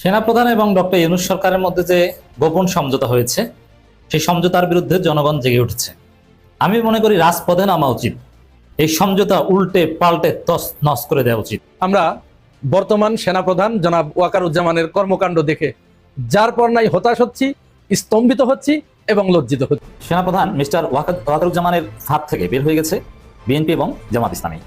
সেনাপ্রধান এবং ডক্টর ইউনুস সরকারের মধ্যে যে গোপন সমঝোতা হয়েছে সেই সমঝোতার বিরুদ্ধে জনগণ জেগে উঠেছে। আমি মনে করি রাজপথে নামা উচিত। এই সমঝোতা উল্টে পাল্টে তস নস করে দেওয়া উচিত। আমরা বর্তমান সেনাপ্রধান জনাব ওয়াকারুজ্জামানের কর্মকাণ্ড দেখে যার পর নাই হতাশ হচ্ছি স্তম্ভিত হচ্ছি এবং লজ্জিত হচ্ছি। সেনাপ্রধান মিস্টার ওয়াকারুজ্জামানের হাত থেকে বের হয়ে গেছে বিএনপি এবং জামাত ইসলামী।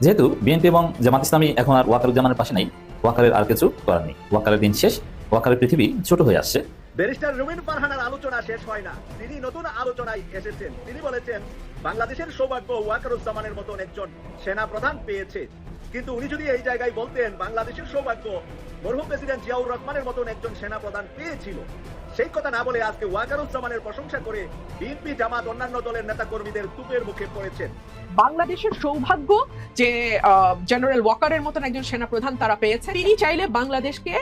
যেহেতু বিএনপি এবং জামাত ইসলামী এখন আর ওয়াকারুজ্জামানের পাশে নেই, ওয়াকারের আর কিছু করার নেই। ওয়াকারের দিন শেষ, ওয়াকারের পৃথিবী ছোট হয়ে আসছে। ব্যারিস্টার রুমিন আলোচনা শেষ হয় না। তিনি নতুন আলোচনায় এসেছেন। তিনি বলেছেন, বাংলাদেশের সৌভাগ্য ওয়াকারুজ্জামানের মতন একজন সেনা প্রধান পেয়েছে। কিন্তু উনি যদি এই জায়গায় বলতেন, বাংলাদেশের সৌভাগ্য, মরহুম প্রেসিডেন্ট জিয়াউর রহমানের মতন একজন সেনা প্রধান পেয়েছিল। সেই কথা না বলে আজকে ওয়াকারুজ্জামানের প্রশংসা করে বিএনপি জামাত অন্যান্য দলের নেতা কর্মীদের তুপের মুখে পড়েছেন। বাংলাদেশের সৌভাগ্য যে জেনারেল ওয়াকারের মতন একজন সেনাপ্রধান তারা পেয়েছে তিনি চাইলে বাংলাদেশকে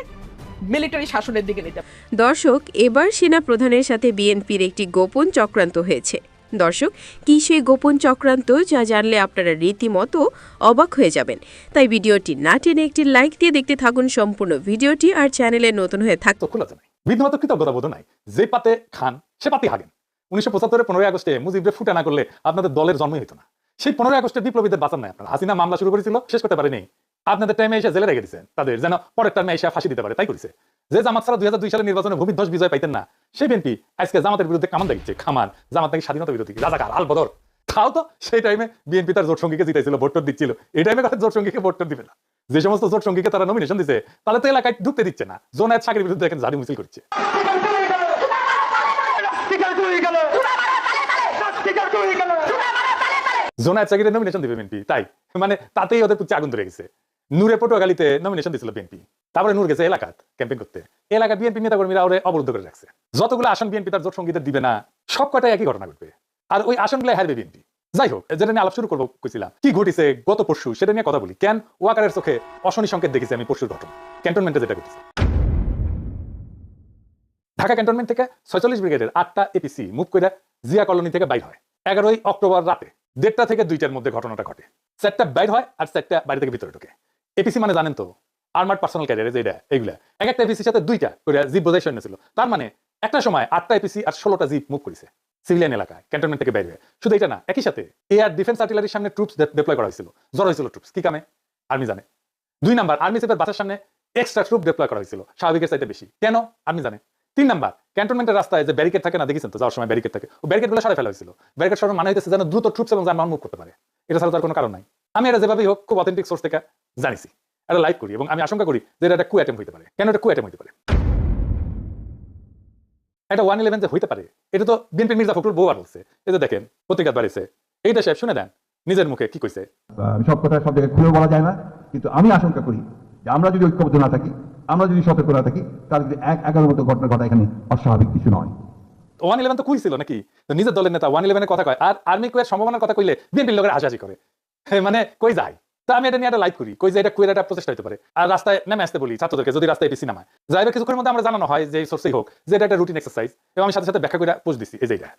মিলিটারি শাসনের দিকে নিতে। দর্শক এবার সেনা প্রধানের সাথে বিএনপির একটি গোপন চক্রান্ত হয়েছে। দর্শক কি সেই গোপন চক্রান্ত যা জানলে আপনারা রীতিমতো অবাক হয়ে যাবেন? তাই ভিডিওটি না টেনে একটি লাইক দিয়ে দেখতে থাকুন সম্পূর্ণ ভিডিওটি আর চ্যানেলে নতুন হয়ে থাক তো খুলাতে নাই বিন্দুমাত্র কৃতজ্ঞতা বোধ নাই। যে পাতে খান, সে পাতি হাগেন। উনিশশো পঁচাত্তরের পনেরোই আগস্টে মুজিবরে ফুটা না করলে আপনাদের দলের জন্মই হতো না। সেই পনেরোই আগস্টের বিপ্লবীদের বাঁচান নাই আপনারা। হাসিনা মামলা শুরু করেছিল, শেষ করতে পারেনি। আপনাদের টাইমে এসে জেলে রেখে দিচ্ছেন তাদের যেন পরের টাইমে এসে ফাঁসি দিতে পারে, তাই করেছে। যে জামাত ছাড়া দুই হাজার দুই সালের নির্বাচনে ভূমিধ্বস বিজয় পাইতেন না, সেই বিএনপি আজকে জামাতের বিরুদ্ধে কামান দেখছে খামান, জামাত নাকি স্বাধীনতা বিরোধী, রাজাকার আল বদর খাও তো সেই টাইমে বিএনপি তার জোট সঙ্গীকে জিতাইছিল ভোট দিচ্ছিল। এই টাইমে কথা জোট সঙ্গীকে ভোট দিবে না। যে সমস্ত জোট সঙ্গীকে তারা নমিনেশন দিচ্ছে তাহলে তো এলাকায় ঢুকতে দিচ্ছে না। জোনায়ত চাকরির বিরুদ্ধে এখন জারি মিছিল করছে। জোনায়ত চাকরির নমিনেশন দিবে বিএনপি তাই? মানে তাতেই ওদের পুচ্ছে আগুন ধরে গেছে। নূরে পটুয়াখালীতে নমিনেশন দিছিল বিএনপি তারপরে নূর গেছে এলাকাত ক্যাম্পেইন করতে। এলাকা বিএনপি নেতাকর্মীরা ওরে অবরুদ্ধ করে রাখছে। যতগুলো আসন বিএনপি তার জোট সঙ্গীদের দিবে না সব কটাই একই ঘটনা ঘটবে। আর ওই আসনগুলো হারবে বিএনপি যাই হোক যেটা নিয়ে আলাপ শুরু করব কইছিলাম। কি ঘটেছে গত পরশু, সেটা নিয়ে কথা বলি। কেন ওয়াকারের চোখে অশনি সংকেত দেখেছি আমি পরশুর ঘটনা? ক্যান্টনমেন্টে যেটা ঘটেছে। ঢাকা ক্যান্টনমেন্ট থেকে ছয়চল্লিশ ব্রিগেডের আটটা এপিসি মুভ করে জিয়া কলোনি থেকে বাইর হয়। এগারোই অক্টোবর রাতে দেড়টা থেকে দুইটার মধ্যে ঘটনাটা ঘটে। চারটা বাইর হয় আর চারটা বাড়ি থেকে ভিতরে ঢোকে। এপিসি মানে জানেন তো আর্মার্ড পার্সোনাল ক্যারিয়ার যেটা এইগুলা। এক একটা এপিসির সাথে দুইটা করে জিপ বোঝাই সৈন্য ছিল। তার মানে একটা সময় আটটা এপিসি আর ষোলোটা জিপ মুভ করেছে। সিভিলিয়ান এলাকায় ক্যান্টনমেন্ট থেকে বাইরে শুধু এটা না, একই সাথে এয়ার ডিফেন্স আর্টিলারির সামনে ট্রুপস ডিপ্লয় করা হয়েছিল। জড়ো হয়েছিল ট্রুপস কি কামে? আর্মি জানে। দুই নাম্বার আর্মি চিফের বাসার সামনে এক্সট্রা ট্রুপ ডিপ্লয় করা হয়েছিল, স্বাভাবিকের চাইতে বেশি। কেন? আর্মি জানে। তিন নাম্বার ক্যান্টনমেন্টের রাস্তায় যে ব্যারিকেড থাকে না, দেখেছেন তো? যাওয়ার সময় ব্যারিকেড থাকে। ও ব্যারিকেডগুলো সরাই ফেলা হয়েছিল। ব্যারিকেড সরানো মানে হইতেছে যেন দ্রুত ট্রুপস এবং মুভ করতে পারে। এটা ছাড়া তার কোনো কারণ নাই। আমি এটা যেভাবেই হোক, খুব অথেন্টিক সোর্স থেকে জানিছি। এটা লাইভ করি এবং আমি আশঙ্কা করি যে এটা একটা কু অ্যাটেম্প হইতে পারে। কেন এটা কু অ্যাটেম্প হইতে পারে? এটা ওয়ান ইলেভেন যে হইতে পারে এটা তো বিএনপি মির্জা ফখরুল বহুবার বলছে এই যে দেখেন পত্রিকা বাড়িছে। এইটা সাহেব শুনে দেন নিজের মুখে কি কইছে? সব কথা সব জায়গায় খুলে বলা যায় না কিন্তু আমি আশঙ্কা করি যে আমরা যদি ঐক্যবদ্ধ না থাকি আমরা যদি সতর্ক না থাকি তাহলে কিন্তু এক এগারো মতো ঘটনা ঘটা এখানে অস্বাভাবিক কিছু নয়। ওয়ান ইলেভেন তো খুঁজছিল নাকি? নিজের দলের নেতা ওয়ান ইলেভেনের কথা কয় আর আর্মি কুয়ের সম্ভাবনার কথা কইলে বিএনপির লোকের হাসাহাসি করে। মানে কই যায়? তা আমি এটা নিয়ে একটা লাইভ করি, কই যে এটা কুয়ের একটা প্রচেষ্টা হতে পারে। আর রাস্তায় নেমে আসতে বলি ছাত্রদেরকে, যদি রাস্তায় এপিসি নামায়। যাইবে কিছুক্ষণের মধ্যে আমরা জানানো হয় যে সোর্সেই হোক, যে এটা একটা রুটিন এক্সারসাইজ এবং আমি সাথে সাথে ব্যাখ্যা করে পোস্ট দিছি, এই যে এটা।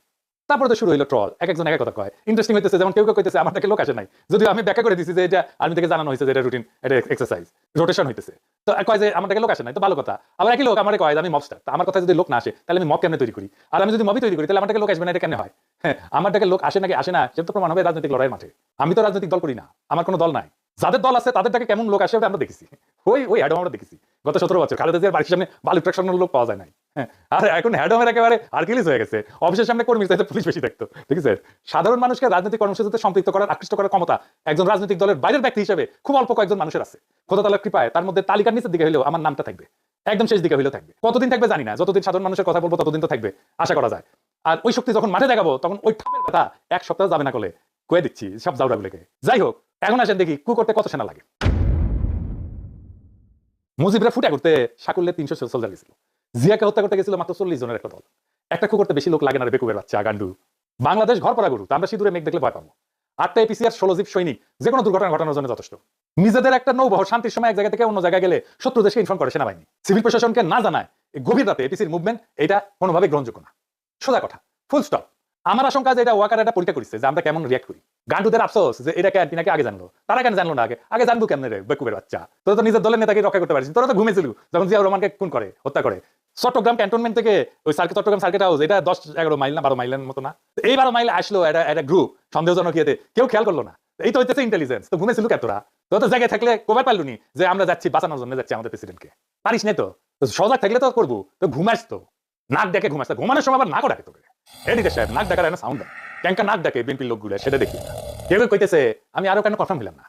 তারপরে তো শুরু হইল ট্রল এক একজন এক কথা কয়। ইন্টারেস্টিং হইতেছে, যেমন কেউ কেউ কইতেছে, আমার থেকে লোক আসে নাই। যদি আমি ব্যাখ্যা করে দিছি যে এটা আর্মি থেকে জানানো হয়েছে যে এটা রুটিন এটা এক্সারসাইজ রোটেশন হইতেছে। তো কয় যে, আমার থেকে লোক আসে নাই। তো ভালো কথা। আবার একই লোক আমার কয়, আমি মবস্টার আমার কথা যদি লোক না আসে, তাহলে আমি মব কেমনে তৈরি করি? আর আমি যদি মবই তৈরি করি, তাহলে আমার থেকে লোক আসবে না, এটা কেন হয়? হ্যাঁ আমার থেকে লোক আসে নাকি আসে না, সেটা তো প্রমাণ হবে রাজনৈতিক লড়াইয়ের মাঠে। আমি তো রাজনৈতিক দল করি না, আমার কোনো দল নাই। যাদের দল আছে তাদের থেকে কেমন লোক আসে আমরা দেখেছি। ওই ওই অ্যাডম আমরা দেখেছি। গত সতেরো বছর খালেদা জিয়ার বাড়ির সামনে বালু ট্রাকশনের লোক পাওয়া যায় নাই। হ্যাঁ আর এখন হ্যাডমের একেবারে আর্কিলিস হয়ে গেছে। অফিসের সামনে কর্মীর চাইতে পুলিশ বেশি দেখতো, ঠিক আছে? সাধারণ মানুষকে রাজনৈতিক কর্মসূচিতে সম্পৃক্ত করার, আকৃষ্ট করার ক্ষমতা একজন রাজনৈতিক দলের বাইরের ব্যক্তি হিসেবে খুব অল্প কয়েকজন মানুষের আছে। খোদা কৃপায়, তার মধ্যে তালিকার নিচের দিকে হলেও আমার নামটা থাকবে। একদম শেষ দিকে হলেও থাকবে। কতদিন থাকবে জানি না, যতদিন সাধারণ মানুষের কথা বলব, ততদিন তো থাকবে, আশা করা যায়। আর ওই শক্তি যখন মাঠে দেখাবো, তখন ওই ঠাপের কথা এক সপ্তাহ যাবে না করলে কয়ে দিচ্ছি সব জাউরাগুলোকে। যাই হোক এখন আসেন দেখি, কু করতে কত সেনা লাগে? মুজিবরা ফুটা করতে সাকুল্লে তিনশো সোলজার গেছিল। জিয়াকে হত্যা করতে গেছিল মাত্র চল্লিশ জনের একটা দল। একটা কু করতে বেশি লোক লাগে না বেকুবের বাচ্চা, গান্ডু। বাংলাদেশ ঘর পড়া গরু আমরা সিঁদুরে মেঘ দেখলে ভয় পাবো। আটটা এপিসি আর ষোলো জীব সৈনিক, যে কোনো দুর্ঘটনা ঘটানোর জন্য যথেষ্ট। নিজেদের একটা নৌবহর, শান্তির সময় এক জায়গা থেকে অন্য জায়গায় গেলে শত্রু দেশকে ইনফর্ম করে সেনাবাহিনী। সিভিল প্রশাসনকে না জানায় গভীর রাতে এপিসির মুভমেন্ট এটা কোনোভাবে গ্রহণযোগ্য না। সোজা কথা ফুল স্টপ আমার আশঙ্কা যে এটা ওয়াকার একটা পরীক্ষা করেছে, যে আমরা কেমন রিয়াক্ট করি। গান্ডুদের আফসোস যে এটা ক্যান্টিন নাকি আগে জানলো। তারা কেন জানলো না আগে? আগে জানব কেমনে রে বেকুবের বাচ্চা। তোরা তো নিজের দলের নেতাকে রক্ষা করতে পারিস তোরা তো ঘুমেছিল। যখন জিয়াউর রহমানকে খুন করে হত্যা করে চট্টগ্রাম ক্যান্টনমেন্ট থেকে ওই সার্কিট চট্টগ্রাম সার্কিট হাউস এটা দশ এগারো মাইল না বারো মাইলের মতো না। এই বারো মাইল আসলো একটা একটা গ্রুপ সন্দেহজনক ইয়েতে কেউ খেয়াল করল না। এই তো হচ্ছে ইন্টেলিজেন্স তো ঘুমেছিল কে তোরা তোরা তো জায়গায় থাকলে কবে পারলু নি? যে আমরা যাচ্ছি বাঁচানোর জন্য যাচ্ছি আমাদের প্রেসিডেন্টকে পারিস তো তো সজাগ থাকলে তো করব তো ঘুমাস তো। নাক ডেকে ঘুমাস ঘুমানোর সময় আবার নাকও ডাকে তোকে। এদিকে সাহেব, নাক ডাকার সাউন্ড ক্যাঙ্কা নাক ডাকে বিএনপির লোকগুলো, সেটা দেখি। কেউ কইতেছে, আমি আরও কেন কনফার্ম হলাম না?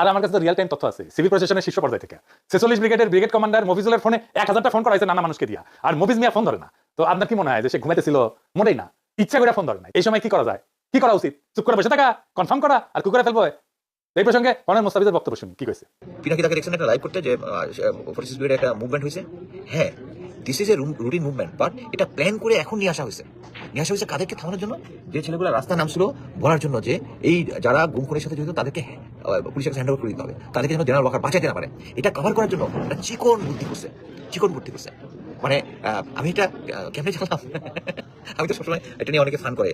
আর আমার কাছে রিয়েল টাইম তথ্য আছে। সিভিল প্রশাসনের শীর্ষ পর্যায়ে থেকে। ছেচল্লিশ ব্রিগেডের ব্রিগেড কমান্ডার মফিজুলের ফোনে এক হাজারটা ফোন করা হয়েছে নানা মানুষকে দিয়া। আর মফিজ মিয়া ফোন ধরে না। তো আপনার কি মনে হয় যে সে ঘুমাইতেছিল? মোটেই না। ইচ্ছা করে ফোন ধরে না। এই সময় কি করা যায়? কি করা উচিত? চুপ করে বসে থাকা কনফার্ম করা, আর কুকুরে ফেলব? এই প্রসঙ্গে কর্নেল মোস্তাফিজের বক্তব্য শুনি। কি কইছে? পিনাকি তাকে দেখছেন একটা লাইভ করতে যে ব্রিগেডে একটা মুভমেন্ট হয়েছে হ্যাঁ। This is a routine movement but এটা প্ল্যান করে এখন নিয়ে আসা হয়েছে। নিয়ে আসা হয়েছে কাদেরকে থামানোর জন্য? যে ছেলেগুলো রাস্তায় নামছিল বলার জন্য যে এই যারা গুম খুনের সাথে জড়িত, তাদেরকে পুলিশের কাছে হ্যান্ড করে দিতে হবে। তাদেরকে যেন জেনারেল ওয়াকার বাঁচাতে না পারে। এটা কভার করার জন্য একটা চিকন বুদ্ধি করছে। চিকন বুদ্ধি করছে। মানে আমি এটা কেমনে জানলাম? আমি তো সবসময় এটা নিয়ে অনেকে ফান করে।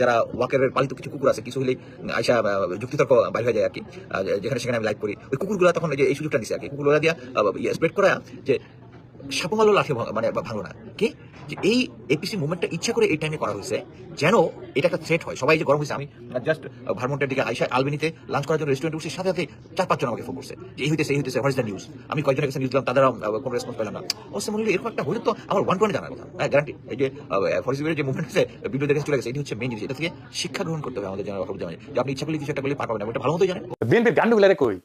যারা ওয়াকারের পালিত কিছু কুকুর আছে, কিছু হলে আইসা যুক্তিতর্ক বাইর হয়ে যায় আর কি। যেখানে সেখানে আমি লাইক করি। ওই কুকুরগুলো তখন এই সুযোগটা দিছে আর কি। কুকুরগুলো দিয়া স্প্রেড করা যে সাপমালো লাঠি মানে ভাঙলো না। কি? যে এই এপিসি মুভমেন্টটা ইচ্ছা করে এই টাইমে করা হয়েছে, যেন এটা একটা থ্রেট হয়। সবাই যে গরম হয়েছে, আমি জাস্ট ভারমন্টের দিকে আইসা আলবেনিতে লাঞ্চ করার জন্য রেস্টুরেন্টে বসে সাথে সাথে চার পাঁচজন আমাকে ফোন করছে। যে এই হইতেছে এই হইতেছে হোয়াট ইজ দ্য নিউজ আমি কয়েকজনের কাছে নিউজ দিলাম তাদের কোনো রেসপন্স পেলাম না। অবশ্য মনে হলো এরকম একটা হলে তো আমার ওয়ান পয়েন্ট জানার কথা। হ্যাঁ গ্যারান্টি এই যে ফরেস্ট যে মুভমেন্ট আছে ভিডিও দেখে চলে গেছে, এটি হচ্ছে মেন জিনিস এটা থেকে শিক্ষা গ্রহণ করতে হবে আমাদের জেনারেল জামাই যে আপনি ইচ্ছা করলে কিছু একটা করলে পার পাবেন না এটা ভালো মতোই জানেন। বিএনপির গান্ডুগুলারে কই?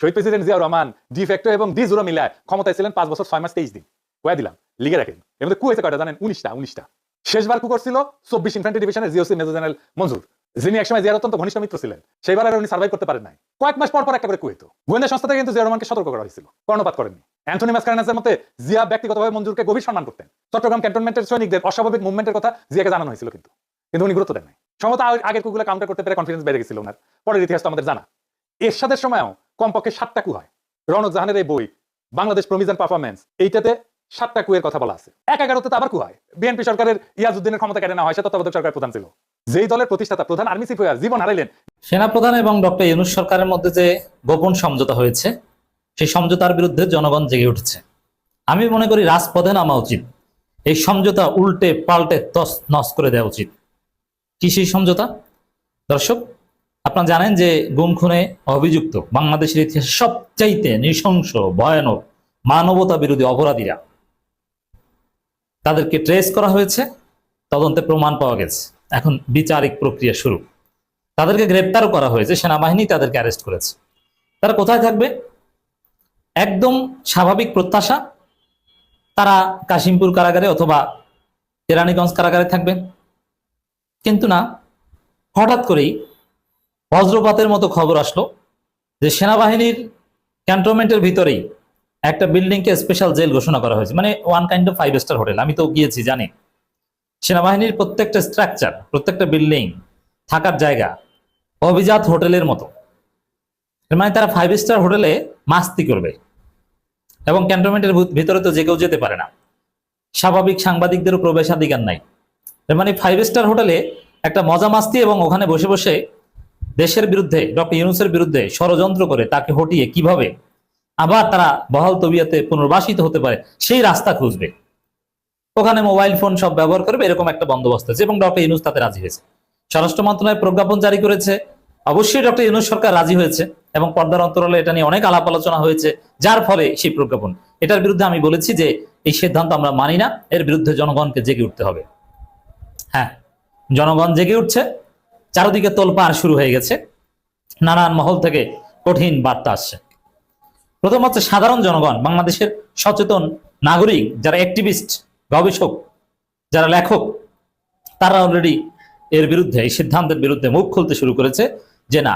শহীদ president Ziaur Rahman de facto এবং ডি জুরো মিলায় ক্ষমতায় ছিলেন পাঁচ বছর ছয় মাস তেইশ দিন। কয়ে দিলাম, লিখে রাখেন। এর মধ্যে কু হয়েছে কয়টা জানেন? উনিশটা উনিশটা। শেষবার কু করছিল চব্বিশ ইনফ্যান্ট্রি ডিভিশনের জিওসি মেজর জেনারেল মঞ্জুর যিনি একসময় জিয়ার অত্যন্ত ঘনিষ্ঠ মিত্র ছিলেন। সেইবার আর উনি সার্ভাইভ করতে পারেন নাই। কয়েক মাস পর পর একটা করে কু হইতো। গোয়েন্দা সংস্থা থেকে কিন্তু জিয়া রহমানকে সতর্ক করা হয়েছিল। কর্ণপাত করেননি। অ্যান্থনি মাসকারেনাসের মতে জিয়া ব্যক্তিগতভাবে মঞ্জুরকে গভীর সম্মান করতেন। চট্টগ্রাম ক্যান্টনমেন্টের সৈনিকদের অস্বাভাবিক মুভমেন্টের কথা জিয়াকে জানানো হয়েছিল কিন্তু। কিন্তু উনি গুরুত্ব দেন নাই। সম্ভবত আগের কুগুলো কাউন্টার করতে পেরে কনফিডেন্স বেড়ে গেছিল ওনার। পরের ইতিহাস তো আমাদের জানা। এরশাদের সময়ও কমপক্ষে সাতটা কু হয়। রনক জাহানের এই বই, বাংলাদেশ প্রমিজন পারফরমেন্স এইটাতে সাতটা কুয়ের কথা বলা আছে। এক এগারোতে আবার কু হয়। বিএনপি সরকারের ইয়াজউদ্দিনের ক্ষমতা কেটে নেওয়া হয় সে তত্ত্বাবধায়ক সরকার প্রধান ছিল। যেই দলের প্রতিষ্ঠাতা, প্রধান আর্মি চিফ হয়ে জীবন হারাইলেন। সেনাপ্রধান এবং ডক্টর ইউনুস সরকারের মধ্যে যে গোপন সমঝোতা হয়েছে, সেই সমঝোতার বিরুদ্ধে জনগণ জেগে উঠেছে। আমি মনে করি রাজপথে নামা উচিত। এই সমঝোতা উল্টে পাল্টে তস নস করে দেওয়া উচিত। কি সেই সমঝোতা? দর্শক আপনারা জানেন যে গুম খুনে অভিযুক্ত বাংলাদেশের ইতিহাসে সবচাইতে নৃশংস, ভয়ানক মানবতা বিরোধী অপরাধীরা। তাদেরকে ট্রেস করা হয়েছে, তদন্তে প্রমাণ পাওয়া গেছে। এখন বিচারিক প্রক্রিয়া শুরু। তাদেরকে গ্রেপ্তারও করা হয়েছে, সেনাবাহিনী তাদেরকে অ্যারেস্ট করেছে। তারা কোথায় থাকবে? একদম স্বাভাবিক প্রত্যাশা, তারা কাশিমপুর কারাগারে অথবা কেরানীগঞ্জ কারাগারে থাকবে কিন্তু না, হঠাৎ করেই বজ্রপাতের মতো খবর আসলো যে সেনাবাহিনীর ক্যান্টনমেন্টের ভিতরেই একটা বিল্ডিংকে স্পেশাল জেল ঘোষণা করা হয়েছে। মানে one kind of five star hotel আমি তো গিয়েছি, জানি। সেনাবাহিনীর প্রত্যেকটা স্ট্রাকচার প্রত্যেকটা বিল্ডিং থাকার জায়গা অভিজাত হোটেলের মতো। মানে তারা ফাইভ স্টার হোটেলে মাস্তি করবে। এবং ক্যান্টনমেন্টের ভিতরে তো যে কেউ যেতে পারে না। স্বাভাবিক সাংবাদিকদেরও প্রবেশাধিকার নাই। মানে ফাইভ স্টার হোটেলে একটা মজা মাস্তি এবং ওখানে বসে বসে দেশের বিরুদ্ধে, ডক্টর ইউনুসের বিরুদ্ধে ষড়যন্ত্র করে তাকে হটিয়ে কীভাবে আবার তারা বহাল তবিয়াতে পুনর্বাসিত হতে পারে, সেই রাস্তা খুঁজবে। ওখানে মোবাইল ফোন সব ব্যবহার করবে, এরকম একটা বন্দোবস্ত আছে এবং ডক্টর ইউনুস তাতে রাজি হয়েছে। স্বরাষ্ট্র মন্ত্রণালয় প্রজ্ঞাপন জারি করেছে। অবশ্যই ডক্টর ইউনুস সরকার রাজি হয়েছে এবং পর্দার অন্তরালে এটা নিয়ে অনেক আলাপ আলোচনা হয়েছে, যার ফলে সেই প্রজ্ঞাপন। এটার বিরুদ্ধে আমি বলেছি যে এই সিদ্ধান্ত আমরা মানি না, এর বিরুদ্ধে জনগণকে জেগে উঠতে হবে। হ্যাঁ জনগণ জেগে উঠছে চারদিকে তোলপাড় শুরু হয়ে গেছে। নানান মহল থেকে কঠিন বার্তা আসছে। প্রথম হচ্ছে সাধারণ জনগণ, বাংলাদেশের সচেতন নাগরিক, যারা অ্যাক্টিভিস্ট গবেষক, যারা লেখক, তারা অলরেডি এর বিরুদ্ধে, এই সিদ্ধান্তের বিরুদ্ধে মুখ খুলতে শুরু করেছে যে না,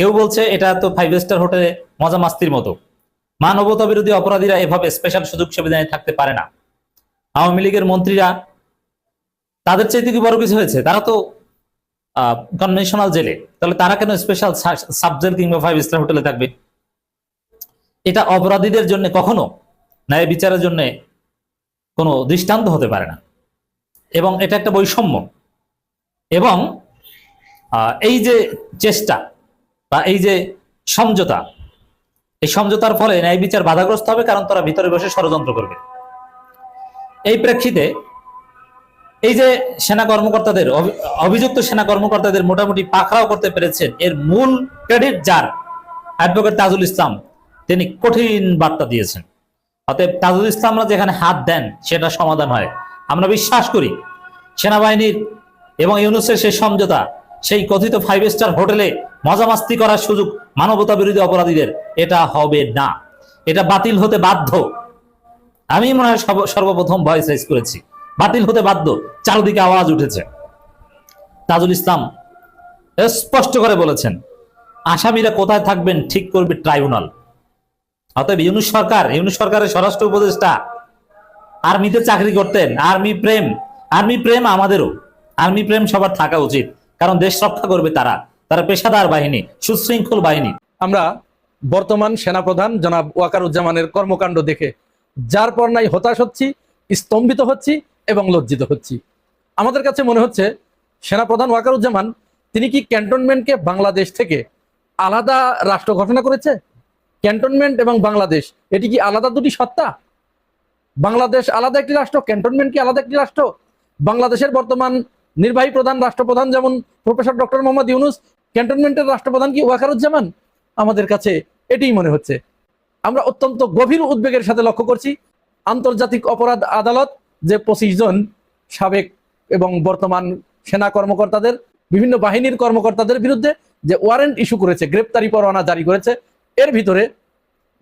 কেউ বলছে এটা তো ফাইভ স্টার হোটেলে মজা মাস্তির মতো। মানবতা বিরোধী অপরাধীরা এভাবে স্পেশাল সুযোগ সুবিধা থাকতে পারে না। আওয়ামী লীগের মন্ত্রীরা তাদের চাইতে কি বড় কিছু হয়েছে? তারা তো কনভেনশনাল জেলে। তাহলে তারা কেন স্পেশাল সাবজেক্ট কিংবা ফাইভ স্টার হোটেলে থাকবে? এটা অপরাধীদের জন্য কখনো ন্যায় বিচারের জন্য কোনো দৃষ্টান্ত হতে পারে না। এবং এটা একটা বৈষম্য। এবং এই যে চেষ্টা বা এই যে সমঝোতা, এই সমঝোতার ফলে ন্যায় বিচার বাধাগ্রস্ত হবে কারণ তারা ভিতরে বসে ষড়যন্ত্র করবে। এই প্রেক্ষিতে এই যে সেনা কর্মকর্তাদের অভিযুক্ত সেনা কর্মকর্তাদের মোটামুটি পাকড়াও করতে পেরেছেন, এর মূল ক্রেডিট যার? অ্যাডভোকেট তাজুল ইসলাম, তিনি কঠিন বার্তা দিয়েছেন। অতএব তাজুল ইসলামরা যেখানে হাত দেন, সেটা সমাধান হয়। আমরা বিশ্বাস করি, সেনাবাহিনীর এবং ইউনুসের সেই সমঝোতা, সেই কথিত ফাইভ স্টার হোটেলে মজামাস্তি করার সুযোগ মানবতা বিরোধী অপরাধীদের, এটা হবে না। এটা বাতিল হতে বাধ্য। আমি মনে হয় সর্বপ্রথম ভয়েস রাইজ করেছি। বাতিল হতে বাধ্য। চারদিকে আওয়াজ উঠেছে। তাজুল ইসলাম স্পষ্ট করে বলেছেন, আসামিরা কোথায় থাকবেন ঠিক করবে ট্রাইব্যুনাল। অতএব ইউনুস সরকার, ইউনুস সরকারের স্বরাষ্ট্র উপদেষ্টা আর্মিতে চাকরি করতেন, আর্মি প্রেম আর্মি প্রেম আমাদেরও, আর্মি প্রেম সবার থাকা উচিত, কারণ দেশ রক্ষা করবে তারা তারা পেশাদার বাহিনী, সুশৃঙ্খল বাহিনী। আমরা বর্তমান সেনাপ্রধান জনাব ওয়াকারুজ্জামানের কর্মকাণ্ড দেখে যার পর নাই হতাশ হচ্ছি, স্তম্ভিত হচ্ছি এবং লজ্জিত হচ্ছি। আমাদের কাছে মনে হচ্ছে সেনাপ্রধান ওয়াকারুজ্জামান, তিনি কি ক্যান্টনমেন্টকে বাংলাদেশ থেকে আলাদা রাষ্ট্র ঘোষণা করেছে? ক্যান্টনমেন্ট এবং বাংলাদেশ, এটি কি আলাদা দুটি সত্তা? বাংলাদেশ আলাদা একটি রাষ্ট্র, ক্যান্টনমেন্ট কি আলাদা একটি রাষ্ট্র? বাংলাদেশের বর্তমান নির্বাহী প্রধান রাষ্ট্রপ্রধান যেমন প্রফেসর ডক্টর মোহাম্মদ ইউনুস, ক্যান্টনমেন্টের রাষ্ট্রপ্রধান কি ওয়াকারুজ্জামান? আমাদের কাছে এটাই মনে হচ্ছে। আমরা অত্যন্ত গভীর উদ্বেগের সাথে লক্ষ্য করছি। আন্তর্জাতিক অপরাধ আদালত যে পঁচিশ জন সাবেক এবং বর্তমান সেনা কর্মকর্তাদের, বিভিন্ন বাহিনীর কর্মকর্তাদের বিরুদ্ধে যে ওয়ারেন্ট ইস্যু করেছে, গ্রেপ্তারি পরোয়ানা জারি করেছে, এর ভিতরে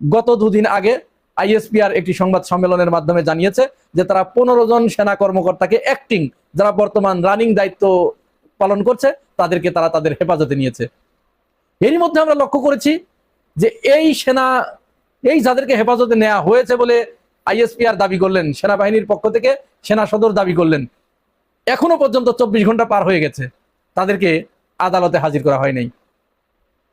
গত দুদিন আগে আইএসপিআর একটি সংবাদ সম্মেলনের মাধ্যমে জানিয়েছে যে তারা পনেরো জন সেনা কর্মকর্তাকে অ্যাক্টিং যারা বর্তমান রানিং দায়িত্ব পালন করছে, তাদেরকে তারা তাদের হেফাজতে নিয়েছে। এরই মধ্যে আমরা লক্ষ্য করেছি যে এই সেনা, এই যাদেরকে হেফাজতে নেওয়া হয়েছে বলে আইএসপিআর দাবি করলেন, সেনাবাহিনীর পক্ষ থেকে সেনা সদর দাবি করলেন। এখনও পর্যন্ত চব্বিশ ঘণ্টা পার হয়ে গেছে। তাদেরকে আদালতে হাজির করা হয় নাই।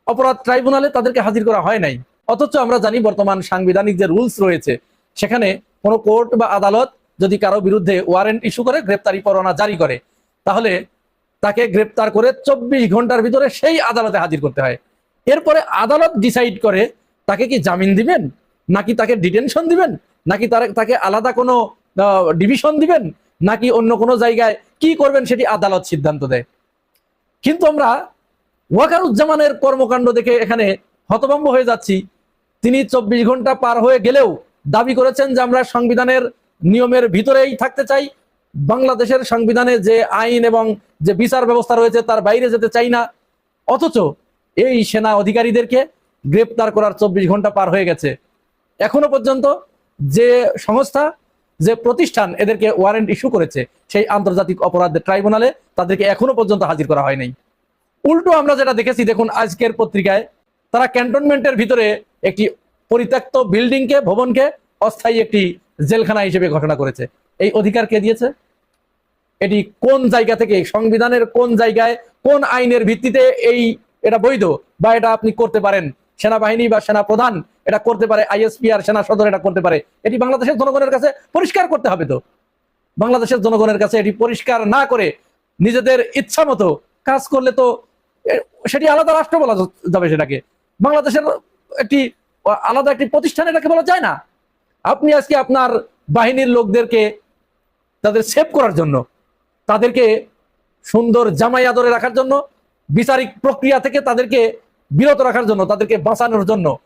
অপরাধ ট্রাইব্যুনালে তাদেরকে হাজির করা হয় নাই। অথচ আমরা জানি বর্তমান সাংবিধানিক যে রুলস রয়েছে, সেখানে কোনো কোর্ট বা আদালত যদি কারও বিরুদ্ধে ওয়ারেন্ট ইস্যু করে, গ্রেপ্তারি পরোয়ানা জারি করে, তাহলে তাকে গ্রেপ্তার করে চব্বিশ ঘণ্টার ভিতরে সেই আদালতে হাজির করতে হয়। এরপরে আদালত ডিসাইড করে, তাকে কি জামিন দিবেন? নাকি তাকে ডিটেনশন দিবেন? নাকি তার তাকে আলাদা কোনো ডিভিশন দিবেন? নাকি অন্য কোনো জায়গায় কি করবেন সেটি আদালত সিদ্ধান্ত দেয়। কিন্তু আমরা ওয়াকারুজ্জামানের কর্মকাণ্ড দেখে এখানে হতভম্ব হয়ে যাচ্ছি। তিনি চব্বিশ ঘণ্টা পার হয়ে গেলেও দাবি করেছেন যে আমরা সংবিধানের নিয়মের ভিতরেই থাকতে চাই। বাংলাদেশের সংবিধানে যে আইন এবং যে বিচার ব্যবস্থা রয়েছে তার বাইরে যেতে চাই না। অথচ এই সেনা অধিকারীদেরকে গ্রেপ্তার করার চব্বিশ ঘণ্টা পার হয়ে গেছে। এখনও পর্যন্ত যে সংস্থা, যে প্রতিষ্ঠান এদেরকে ওয়ারেন্ট ইস্যু করেছে, সেই আন্তর্জাতিক অপরাধ ট্রাইব্যুনালে তাদেরকে এখনও পর্যন্ত হাজির করা হয় নাই উল্টো আমরা যেটা দেখেছি, দেখুন আজকের পত্রিকায়, তারা ক্যান্টনমেন্টের ভিতরে একটি পরিত্যক্ত বিল্ডিংকে, ভবনকে অস্থায়ী একটি জেলখানা হিসেবে ঘোষণা করেছে। এই অধিকার কে দিয়েছে? এটি কোন জায়গা থেকে, সংবিধানের কোন জায়গায়, কোন আইনের ভিত্তিতে এই এটা বৈধ বা এটা আপনি করতে পারেন? সেনাবাহিনী বা সেনা প্রধান এটা করতে পারে আইএসপিআর সেনা সদর এটা করতে পারে, এটি বাংলাদেশের জনগণের কাছে পরিষ্কার করতে হবে তো। বাংলাদেশের জনগণের কাছে এটি পরিষ্কার না করে নিজেদের ইচ্ছা মতো কাজ করলে তো সেটি আলাদা রাষ্ট্র বলা যাবে সেটাকে। বাংলাদেশের একটি, আলাদা একটি প্রতিষ্ঠান এটাকে বলা যায় না। আপনি আজকে আপনার বাহিনীর লোকদেরকে তাদের সেভ করার জন্য, তাদেরকে সুন্দর জামাই আদরে রাখার জন্য বিচারিক প্রক্রিয়া থেকে তাদেরকে বিরত রাখার জন্য, তাদেরকে বাঁচানোর জন্য,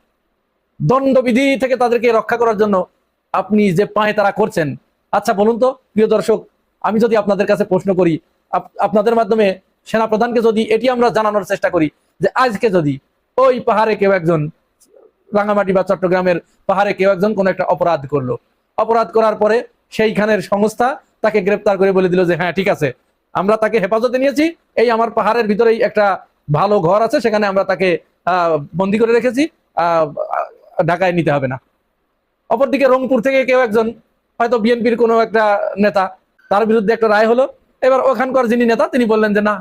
দণ্ডবিধি থেকে তাদেরকে রক্ষা করার জন্য আপনি যে পায়ে তারা করছেন। আচ্ছা বলুন তো, প্রিয় দর্শক, আমি যদি আপনাদের কাছে প্রশ্ন করি, আপ- আপনাদের মাধ্যমে সেনাপ্রধানকে যদি এটি আমরা জানানোর চেষ্টা করি, যে আজকে যদি ওই পাহাড়ে কেউ একজন, রাঙামাটি বা চট্টগ্রামের পাহাড়ে কেউ একজন কোনো একটা অপরাধ করল, অপরাধ করার পরে সেইখানের সংস্থা তাকে গ্রেপ্তার করে বলে দিল যে হ্যাঁ ঠিক আছে, আমরা তাকে হেফাজতে নিয়েছি, এই আমার পাহাড়ের ভিতরেই একটা ভালো ঘর আছে, সেখানে আমরা তাকে বন্দি করে রেখেছি। ঢাকায় নিতে হবে না। অপরদিকে রংপুর থেকে কেউ একজন, হয়তো বিএনপির কোনো একটা নেতা, তার বিরুদ্ধে একটা রায় হলো। এবার ওখানকার যিনি নেতা, তিনি বললেন যে, না,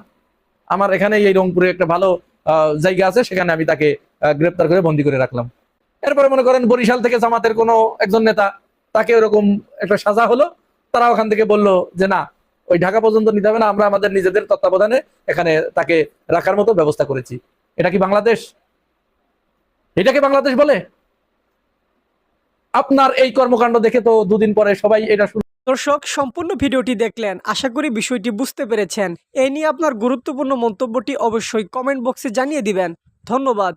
আমার এখানে এই রংপুরে একটা ভালো জায়গা আছে, সেখানে আমি তাকে গ্রেপ্তার করে বন্দি করে রাখলাম। এরপরে মনে করেন বরিশাল থেকে জামাতের কোনো একজন নেতা, তাকে ওরকম একটা সাজা হলো। তারা ওখান থেকে বলল যে, না ওই ঢাকা পর্যন্ত নিতে হবে না, আমরা আমাদের নিজেদের তত্ত্বাবধানে এখানে তাকে রাখার মতো ব্যবস্থা করেছি। এটা কি বাংলাদেশ? এটাকে বাংলাদেশ বলে? আপনার এই কর্মকাণ্ড দেখে তো দুদিন পরে সবাই এটা শুরু দর্শক, সম্পূর্ণ ভিডিওটি দেখলেন। আশা করি বিষয়টি বুঝতে পেরেছেন। এ নিয়ে আপনার গুরুত্বপূর্ণ মন্তব্যটি অবশ্যই কমেন্ট বক্সে জানিয়ে দিবেন। ধন্যবাদ।